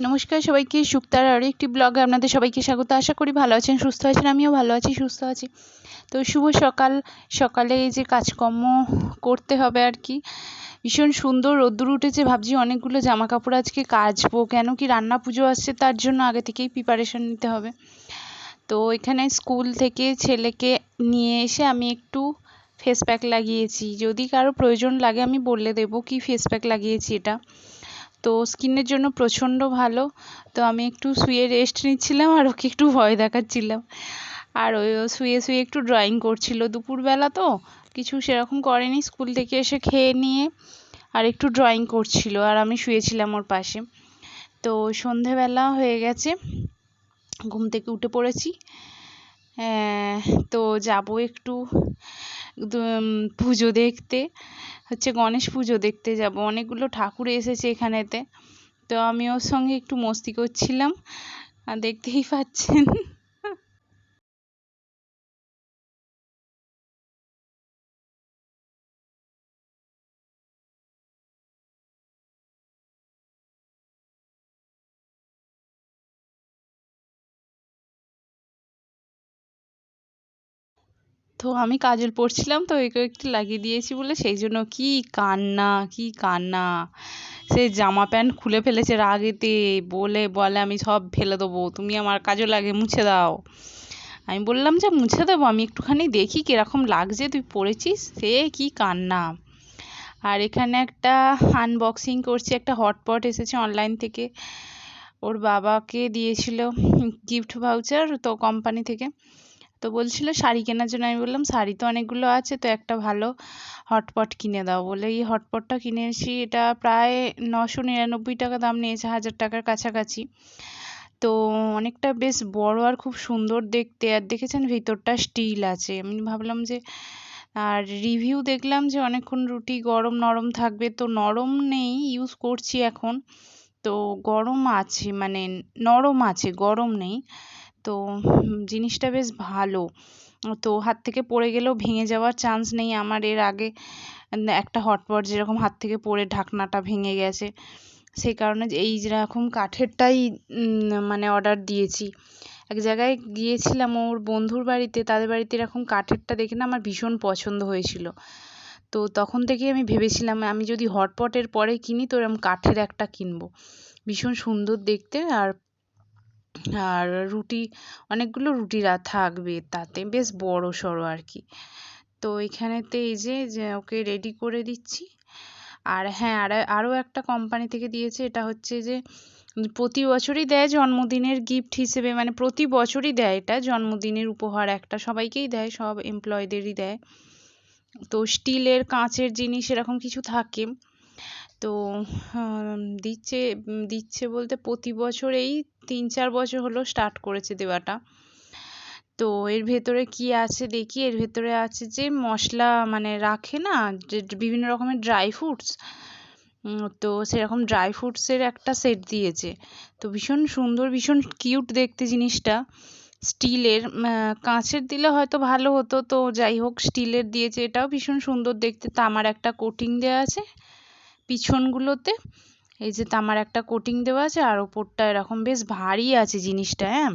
নমস্কার সবাইকে, সুক্তার আরও একটি ব্লগে আপনাদের সবাইকে স্বাগত। আশা করি ভালো আছেন, সুস্থ আছেন, আমিও ভালো আছি, সুস্থ আছি। তো শুভ সকাল, সকালে এই যে কাজকর্ম করতে হবে আর কি, ভীষণ সুন্দর রোদ্দুর উঠেছে, ভাবছি অনেকগুলো জামা কাপড় আজকে কাচবো, কেন কি রান্না পুজো আসছে তার জন্য আগে থেকেই প্রিপারেশন নিতে হবে। তো এখানে স্কুল থেকে ছেলেকে নিয়ে এসে আমি একটু ফেস প্যাক লাগিয়েছি, যদি কারও প্রয়োজন লাগে আমি বলে দেবো কি ফেস প্যাক লাগিয়েছি এটা। তো স্কিনের জন্য প্রচণ্ড ভালো। তো আমি একটু শুয়ে রেস্ট নিচ্ছিলাম আর ওকে একটু ভয় দেখাচ্ছিলাম। আর ওই শুয়ে শুয়ে একটু ড্রয়িং করছিল দুপুরবেলা তো, কিছু সেরকম করেনি স্কুল থেকে এসে খেয়ে নিয়ে আর একটু ড্রয়িং করছিল আর আমি শুয়েছিলাম ওর পাশে। তো সন্ধেবেলা হয়ে গেছে, ঘুম থেকে উঠে পড়েছি। তো যাব একটু। পুজো দেখতে, হচ্ছে গণেশ পুজো দেখতে যাব। অনেকগুলো ঠাকুর এসেছে এখানেতে। তো আমি ওর সঙ্গে একটু মস্তি করছিলাম। দেখতেই পাচ্ছেন। তো আমি কাজল পরছিলাম, তো একে একটু লাগিয়ে দিয়েছি বলে সেই জন্য কি কান্না কি কান্না। সে জামা প্যান্ট খুলে ফেলেছে রাগেতে, বলে বলে, আমি সব ফেলে দেবো, তুমি আমার কাজল আগে মুছে দাও। আমি বললাম, যে মুছে দেবো, আমি একটুখানি দেখি কীরকম লাগছে, তুই পরেছিস? সে কি কান্না। আর এখানে একটা আনবক্সিং করছি, একটা হটপট এসেছে অনলাইন থেকে। ওর বাবাকে দিয়েছিল গিফট ভাউচার তো কোম্পানি থেকে। তো বলছিল, শাড়ি কেনার জন্য। আমি বললাম, শাড়ি তো অনেকগুলো আছে, তো একটা ভালো হটপট কিনে দাও। বলে, এই হটপটটা কিনেছি এটা প্রায় নশো নিরানব্বই টাকা দাম নিয়েছে, হাজার টাকার কাছাকাছি। তো অনেকটা বেশ বড় আর খুব সুন্দর দেখতে, আর দেখেছেন ভিতরটা স্টিল আছে। আমি ভাবলাম যে, আর রিভিউ দেখলাম যে, অনেকক্ষণ রুটি গরম নরম থাকবে, তো নরম নেই, ইউজ করছি এখন। তো গরম আছে মানে নরম আছে, গরম নেই। তো জিনিসটা বেশ ভালো। তো হাত থেকে পড়ে গেলেও ভেঙে যাওয়ার চান্স নেই আমার। এর আগে একটা হটপট যেরকম হাত থেকে পড়ে ঢাকনাটা ভেঙে গেছে সেই কারণে এই যেরকম কাঠেরটাই মানে অর্ডার দিয়েছি। এক জায়গায় গিয়েছিলাম ওর বন্ধুর বাড়িতে, তাদের বাড়িতে এরকম কাঠেরটা দেখে না আমার ভীষণ পছন্দ হয়েছিল। তো তখন থেকেই আমি ভেবেছিলাম, আমি যদি হটপটের পরে কিনি তো এরকম কাঠের একটা কিনবো। ভীষণ সুন্দর দেখতে আর আর রুটি, অনেকগুলো রুটি থাকবে তাতে, বেশ বড় সড়ো আর কি তো এখানেতে এই যে যে ওকে রেডি করে দিচ্ছি। আর হ্যাঁ আর আরও একটা কোম্পানি থেকে দিয়েছে, এটা হচ্ছে যে, প্রতি বছরই দেয় জন্মদিনের গিফট হিসেবে মানে প্রতি বছরই দেয় এটা, জন্মদিনের উপহার একটা সবাইকেই দেয়, সব এমপ্লয়ীদেরই দেয়। তো স্টিলের কাঁচের জিনিস এরকম কিছু থাকে। তো দিচ্ছে দিচ্ছে বলতে প্রতি বছর এই তিন চার বছর হলো স্টার্ট করেছে দেওয়াটা। তো এর ভেতরে কি আছে দেখি, এর ভেতরে আছে যে মশলা মানে রাখে না, যে বিভিন্ন রকমের ড্রাই ফ্রুটস তো সেরকম ড্রাই ফ্রুটসের একটা সেট দিয়েছে। তো ভীষণ সুন্দর, ভীষণ কিউট দেখতে জিনিসটা। স্টিলের কাঁচের দিলে হয়তো ভালো হতো, তো যাই হোক স্টিলের দিয়েছে এটাও ভীষণ সুন্দর দেখতে। তামার একটা কোটিং দেওয়া আছে। পিছনগুলোতে, এই যে তামার একটা কোটিং দেওয়া আছে আর ওপরটা এরকম বেশ ভারী আছে জিনিসটা হ্যাঁ?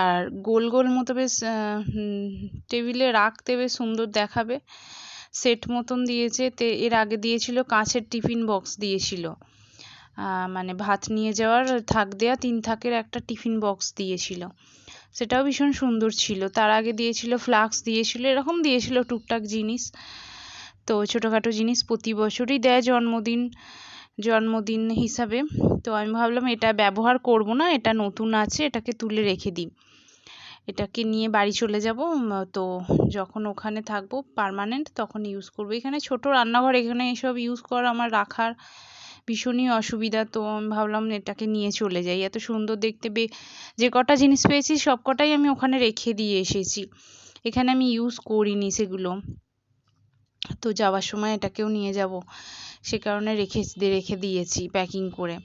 আর গোল গোল মতো বেশ টেবিলে রাখতে বেশ সুন্দর দেখাবে। সেট মতন দিয়েছে, তে, এর আগে দিয়েছিল, কাঁচের টিফিন বক্স দিয়েছিল। মানে ভাত নিয়ে যাওয়ার থাক দেওয়া তিন থাকের একটা টিফিন বক্স দিয়েছিল। সেটাও ভীষণ সুন্দর ছিল। তার আগে দিয়েছিল, ফ্লাক্স দিয়েছিল, এরকম দিয়েছিল টুকটাক জিনিস। তো ছোটোখাটো জিনিস প্রতি বছরই দেয় জন্মদিন জন্মদিন হিসাবে। তো আমি ভাবলাম এটা ব্যবহার করব না, এটা নতুন আছে, এটাকে তুলে রেখে দিই। এটাকে নিয়ে বাড়ি চলে যাব তো যখন ওখানে থাকব পারমানেন্ট তখন ইউজ করব। এখানে ছোট রান্নাঘর, এখানে এসব ইউজ করা আমার রাখার ভীষণই অসুবিধা। তো আমি ভাবলাম এটাকে নিয়ে চলে যাই। এত সুন্দর দেখতে বে, যে কটা জিনিস পেয়েছি সব কটাই আমি ওখানে রেখে দিয়ে এসেছি। এখানে আমি ইউজ করিনি সেগুলো। তো যাওয়ার সময় এটাকেও নিয়ে যাব। সে কারণে রেখে রেখে দিয়েছি প্যাকিং করে।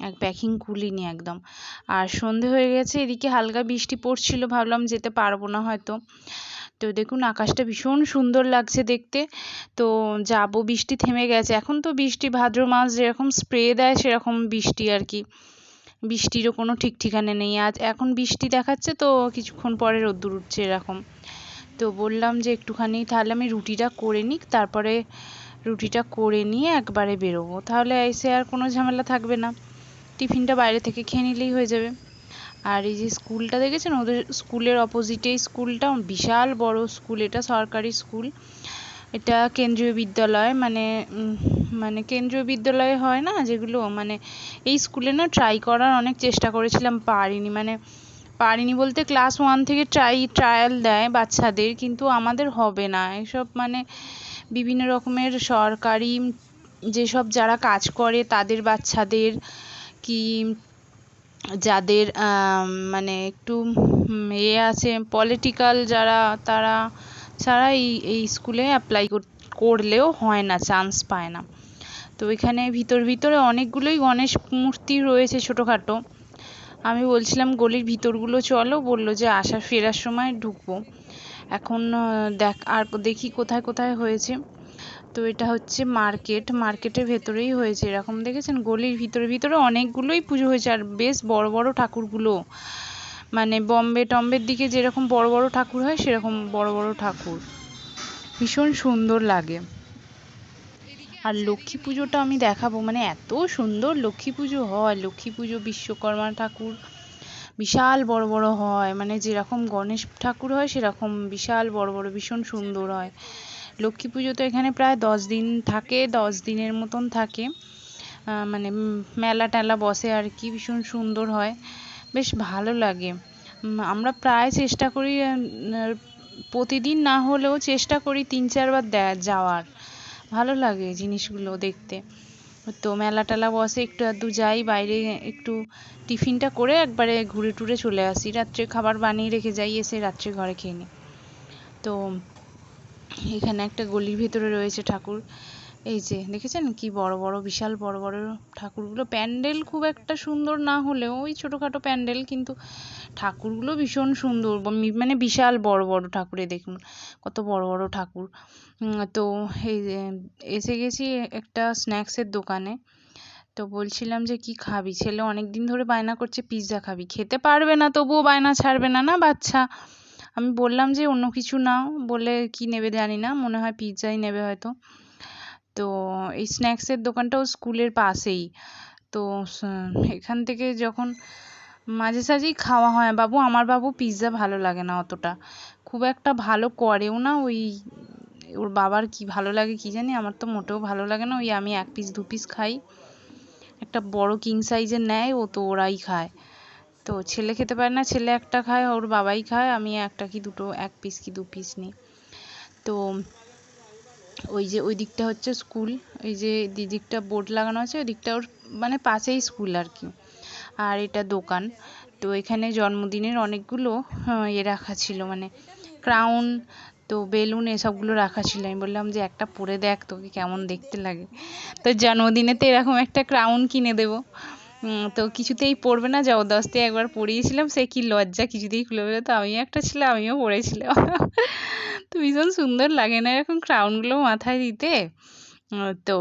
এক প্যাকিং খুলিনি একদম। আর সন্ধে হয়ে গেছে, এদিকে হালকা বৃষ্টি পড়ছিল, ভাবলাম যেতে পারব না হয়তো। তো দেখুন, আকাশটা ভীষণ সুন্দর লাগছে দেখতে। তো যাব, বৃষ্টি থেমে গেছে। এখন তো বৃষ্টি, ভাদ্র মাস যেরকম স্প্রে দেয় সেরকম বৃষ্টি আর কি। বৃষ্টিরও কোনো ঠিক ঠিকানা নেই। আজ এখন বৃষ্টি দেখাচ্ছে তো কিছুক্ষণ পরে রোদ্দুর উঠছে এরকম। তো বললাম যে একটুখানি তাহলে আমি রুটিটা করে নিই তারপরে রুটিটা করে নিয়ে একবারে বেরোবো। তাহলে এসে আর কোনো ঝামেলা থাকবে না। টিফিনটা বাইরে থেকে খেয়ে নিলেই হয়ে যাবে। আর এই যে স্কুলটা দেখেছেন? ওদের স্কুলের অপোজিটেই স্কুলটা বিশাল বড় স্কুল। এটা সরকারি স্কুল। এটা কেন্দ্রীয় বিদ্যালয়। মানে মানে কেন্দ্রীয় বিদ্যালয় হয় না যেগুলো? মানে এই স্কুলে না ট্রাই করার অনেক চেষ্টা করেছিলাম, পারিনি। মানে পারিনি বলতে ক্লাস ওয়ান থেকে ট্রাই ট্রায়াল দেয় বাচ্চাদের, কিন্তু আমাদের হবে না। এসব মানে বিভিন্ন রকমের সরকারি যেসব যারা কাজ করে তাদের বাচ্চাদের কি যাদের মানে একটু এ আছে পলিটিক্যাল যারা, তারা ছাড়া এই এই স্কুলে অ্যাপ্লাই করলেও হয় না চান্স পায় না। তো এখানে ভিতর ভিতরে অনেকগুলোই গণেশ মূর্তি রয়েছে ছোটোখাটো। আমি বলছিলাম, গলির ভিতরগুলো চলো, বলল যে আসার, ফেরার সময় ঢুকবো। এখন দেখ, আর দেখি কোথায় কোথায় হয়েছে। তো এটা হচ্ছে মার্কেট, মার্কেটের ভেতরেই হয়েছে এরকম, দেখেছেন? গলির ভিতরে ভিতরে অনেকগুলোই পুজো হয়েছে, আর বেশ বড় বড় ঠাকুরগুলো। মানে বম্বে টম্বের দিকে যেরকম বড় বড় ঠাকুর হয়, সেরকম বড় বড় ঠাকুর। ভীষণ সুন্দর লাগে। আর লক্ষ্মী পুজোটা আমি দেখাবো। মানে এত সুন্দর লক্ষ্মী পুজো হয়। লক্ষ্মী পুজো বিশ্বকর্মা ঠাকুর বিশাল বড় বড় হয়। মানে যেরকম গণেশ ঠাকুর হয়, সেরকম বিশাল বড় বড়, ভীষণ সুন্দর হয়। লক্ষ্মী পুজো তো এখানে প্রায় দশ দিন থাকে, দশ দিনের মতন থাকে। মানে মেলা টেলা বসে আর কি, ভীষণ সুন্দর হয়। বেশ ভালো লাগে। আমরা প্রায় চেষ্টা করি প্রতিদিন না হলেও চেষ্টা করি তিন চারবার যাওয়ার। ভালো লাগে জিনিসগুলো দেখতে। তো মেলা টেলা বসে একটু আধটু যাই, বাইরে একটু টিফিনটা করে একবারে ঘুরে টুরে চলে আসি। রাত্রে খাবার বানিয়ে রেখে যাই, এসে রাত্রে ঘরে খেয়ে নিই তো এখানে একটা গলির ভেতরে রয়েছে ঠাকুর। এই যে দেখেছেন কি বড় বড়, বিশাল বড় বড় ঠাকুরগুলো। প্যান্ডেল খুব একটা সুন্দর না হলেও ওই ছোটোখাটো প্যান্ডেল, কিন্তু ঠাকুরগুলো ভীষণ সুন্দর। মানে বিশাল বড় বড় ঠাকুরে দেখুন, কত বড় বড় ঠাকুর। তো এই এসে গেছি একটা স্ন্যাক্সের দোকানে। তো বলছিলাম যে, কি খাবি? ছেলে অনেক দিন ধরে বায়না করছে পিৎজা খাবি? খেতে পারবে না, তবুও বায়না ছাড়বে না না, বাচ্চা? আমি বললাম যে, অন্য কিছু নাও। বলে, কি নেবে জানি না, মনে হয় পিৎজাই নেবে হয়তো। তো এই স্ন্যাক্সের দোকানটাও স্কুলের পাশেই। তো এখান থেকে যখন মাঝে সাঝেই খাওয়া হয়, বাবু, আমার বাবু পিৎজা ভালো লাগে না অতটা। খুব একটা ভালো করেও না ওই ওর বাবার কি ভালো লাগে কি জানি, আমার তো মোটেও ভালো লাগে না। ওই আমি এক পিস দু পিস খাই। একটা বড় কিং সাইজের নেয়, ও তো ওরাই খায়। তো ছেলে খেতে পারে না, ছেলে একটা খায়, ওর বাবাই খায়, আমি একটা কি দুটো, এক পিস কি দু পিস নিই। তো ওই যে ওই দিকটা হচ্ছে স্কুল ওই যে দিকটা বোর্ড লাগানো আছে, ওই দিকটা ওর মানে পাশেই স্কুল আর কি। আর এটা দোকান। তো এখানে জন্মদিনের অনেকগুলো ইয়ে রাখা ছিল মানে ক্রাউন তো বেলুন এসবগুলো রাখা ছিল। আমি বললাম যে, একটা পরে দেখ তোকে কেমন দেখতে লাগে। তো জন্মদিনে তো এরকম একটা ক্রাউন কিনে দেবো। তো কিছুতেই পড়বে না, জবরদস্তি একবার পরিয়েছিলাম, সে কি লজ্জা, কিছুতেই খুলে তো আমিও একটা ছিল আমিও পড়েছিলাম তো ভীষণ সুন্দর লাগে না এরকম ক্রাউনগুলো মাথায় দিতে। তো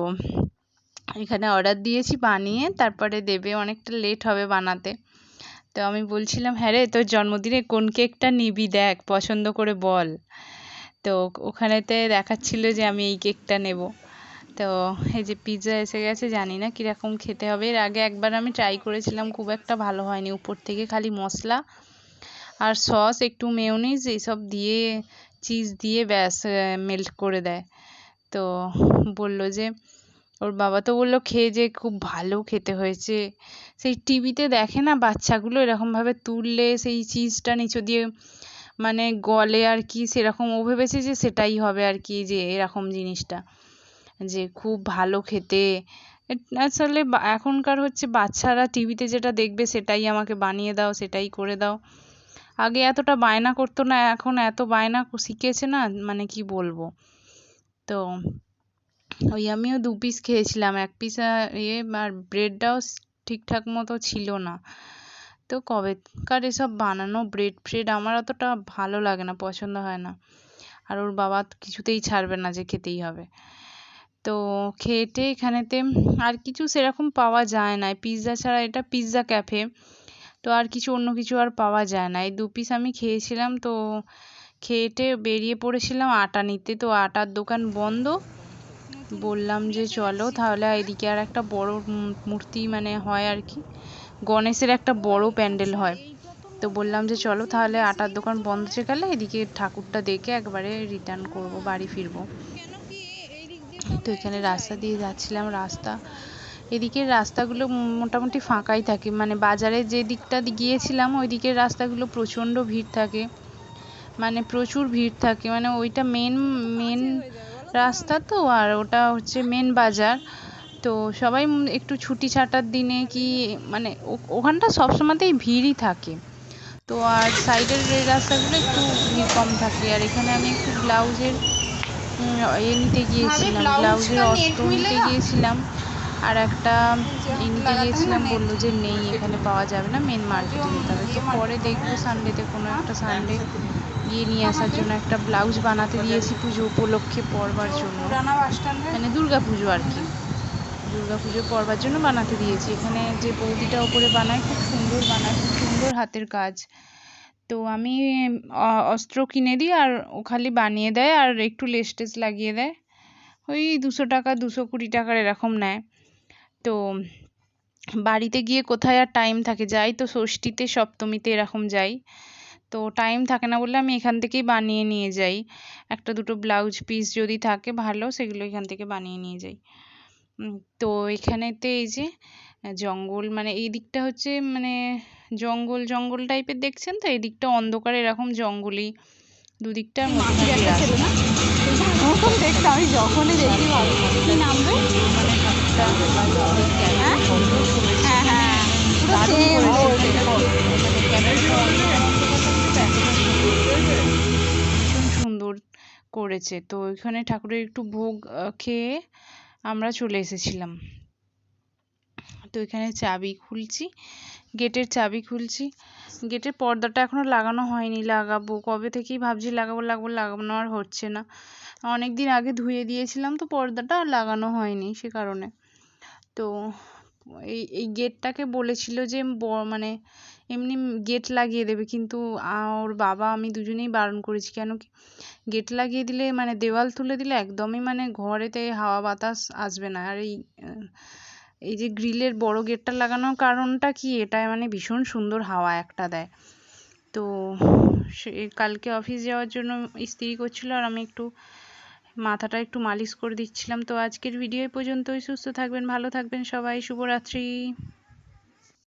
এখানে অর্ডার দিয়েছি বানিয়ে, তারপরে দেবে, অনেকটা লেট হবে বানাতে। তো আমি বলছিলাম হ্যাঁ রে, তোর জন্মদিনে কোন কেকটা নিবি দেখ, পছন্দ করে বল। তো ওখানেতে দেখাচ্ছিল যে আমি এই কেকটা নেব। তো এই যে পিৎজা এসে গেছে, জানি না কীরকম খেতে হবে। এর আগে একবার আমি ট্রাই করেছিলাম, খুব একটা ভালো হয়নি উপর থেকে, খালি মশলা আর সস একটু মেয়োনিজ এইসব দিয়ে চিজ দিয়ে ব্যাস মেল্ট করে দেয়। তো বলল যে, ওর বাবা তো বলল খেয়ে যে খুব ভালো খেতে হয়েছে। সেই টিভিতে দেখে না বাচ্চাগুলো এরকমভাবে তুললে সেই চিজটা নিচু দিয়ে মানে গলে আর কি সেরকম। ও ভেবেছে যে সেটাই হবে আর কি, যে এরকম জিনিসটা। যে খুব ভালো খেতে। আসলে এখনকার হচ্ছে বাচ্চারা টিভিতে যেটা দেখবে সেটাই আমাকে বানিয়ে দাও, সেটাই করে দাও। আগে এতটা বায়না করতো না, এখন এত বায়না শিখেছে না মানে কি বলব। তো ওই আমিও দু পিস খেয়েছিলাম, এক পিস ইয়ে আর ব্রেডটাও ঠিকঠাক মতো ছিল না। তো কবেকার এসব বানানো ব্রেড ফ্রেড আমার অতটা ভালো লাগে না, পছন্দ হয় না। আর ওর বাবা কিছুতেই ছাড়বে না যে খেতেই হবে। তো খেটে এখানেতে আর কিছু সেরকম পাওয়া যায় না। পিৎজা ছাড়া এটা পিৎজা ক্যাফে তো আর কিছু অন্য কিছু আর পাওয়া যায় না। এই দু পিস আমি খেয়েছিলাম, তো খেয়েটে বেরিয়ে পড়েছিলাম আটা নিতে। তো আটার দোকান বন্ধ। বললাম যে চলো, তাহলে এদিকে আর একটা বড় মূর্তি মানে হয় আর কি। গণেশের একটা বড় প্যান্ডেল হয়। তো বললাম যে চলো তাহলে আটার দোকান বন্ধ হয়ে গেলে এদিকে ঠাকুরটা দেখে একবারে রিটার্ন করব, বাড়ি ফিরবো। তো এখানে রাস্তা দিয়ে যাচ্ছিলাম, রাস্তা এদিকের রাস্তাগুলো মোটামুটি ফাঁকাই থাকে। মানে বাজারে যে দিকটা গিয়েছিলাম ওই দিকের রাস্তাগুলো প্রচণ্ড ভিড় থাকে। মানে প্রচুর ভিড় থাকে। মানে ওইটা মেন মেন রাস্তা তো আর ওটা হচ্ছে মেন বাজার। তো সবাই একটু ছুটি ছাটার দিনে কি মানে ওখানটা সবসময়তেই ভিড়ই থাকে। তো আর সাইডের রাস্তাগুলো একটু ভিড় কম থাকে। আর এখানে আমি একটু ব্লাউজের এ নিতে গিয়েছিলাম। ব্লাউজের অস্ত্র নিতে গিয়েছিলাম। আর একটা এ নিতে গিয়েছিলাম বলল যে নেই এখানে পাওয়া যাবে না মেন মার্কেটে যেতে হবে। তো পরে দেখব সানডেতে কোনো একটা সানডে গিয়ে নিয়ে আসার জন্য একটা ব্লাউজ বানাতে দিয়েছি পুজো উপলক্ষে পরবার জন্য। মানে দুর্গা পুজো আর কি। পুজো পরবার জন্য বানাতে দিয়েছি। এখানে যে বৌদিটা ওপরে বানায়, খুব সুন্দর বানায়, খুব সুন্দর হাতের কাজ। তো আমি অস্ত্র কিনে দিই আর ও খালি বানিয়ে দেয় আর একটু লেস লাগিয়ে দেয়। ওই দুশো টাকা, দুশো কুড়ি টাকার এরকম নেয়। তো বাড়িতে গিয়ে কোথায় আর টাইম থাকে? যাই তো ষষ্ঠীতে, সপ্তমীতে এরকম যাই। তো টাইম থাকে না বলে আমি এখান থেকেই বানিয়ে নিয়ে যাই। একটা দুটো ব্লাউজ পিস যদি থাকে ভালো, সেগুলো এখান থেকে বানিয়ে নিয়ে যাই। তো এখানেতে এই যে জঙ্গল মানে এই দিকটা হচ্ছে মানে জঙ্গল জঙ্গল টাইপের দেখছেন তো? এই দিকটা অন্ধকার এরকম জঙ্গলই দুদিকটার মধ্যে দেখতে আমি যখনই দেখি কি নামবে হ্যাঁ? হ্যাঁ ভীষণ সুন্দর করেছে। তো ওইখানে ঠাকুরের একটু ভোগ খেয়ে আমরা চলে এসেছিলাম। তো এখানে চাবি খুলছি, গেটের চাবি খুলছি। গেটের পর্দাটা এখনও লাগানো হয়নি, লাগাবো। কবে থেকেই ভাবছি লাগাবো লাগাবো, লাগানো আর হচ্ছে না। অনেক দিন আগে ধুয়ে দিয়েছিলাম, তো পর্দাটা আর লাগানো হয়নি সে কারণে। তো এই এই গেটটাকে বলেছিল যে মানে এমনি গেট লাগিয়ে দেবে। কিন্তু ওর বাবা, আমি দুজনেই বারণ করেছি। কেন কি গেট লাগিয়ে দিলে মানে দেওয়াল তুলে দিলে একদমই মানে ঘরেতে হাওয়া বাতাস আসবে না। আর এই এই যে গ্রিলের বড় গেটটা লাগানোর কারণটা কি? এটা মানে ভীষণ সুন্দর হাওয়া একটা দেয়। তো সে, কালকে অফিস যাওয়ার জন্য ইস্ত্রি করছিল আর আমি একটু মাথাটা একটু মালিশ করে দিচ্ছিলাম। তো আজকের ভিডিও পর্যন্তই। সুস্থ থাকবেন, ভালো থাকবেন সবাই। শুভরাত্রি।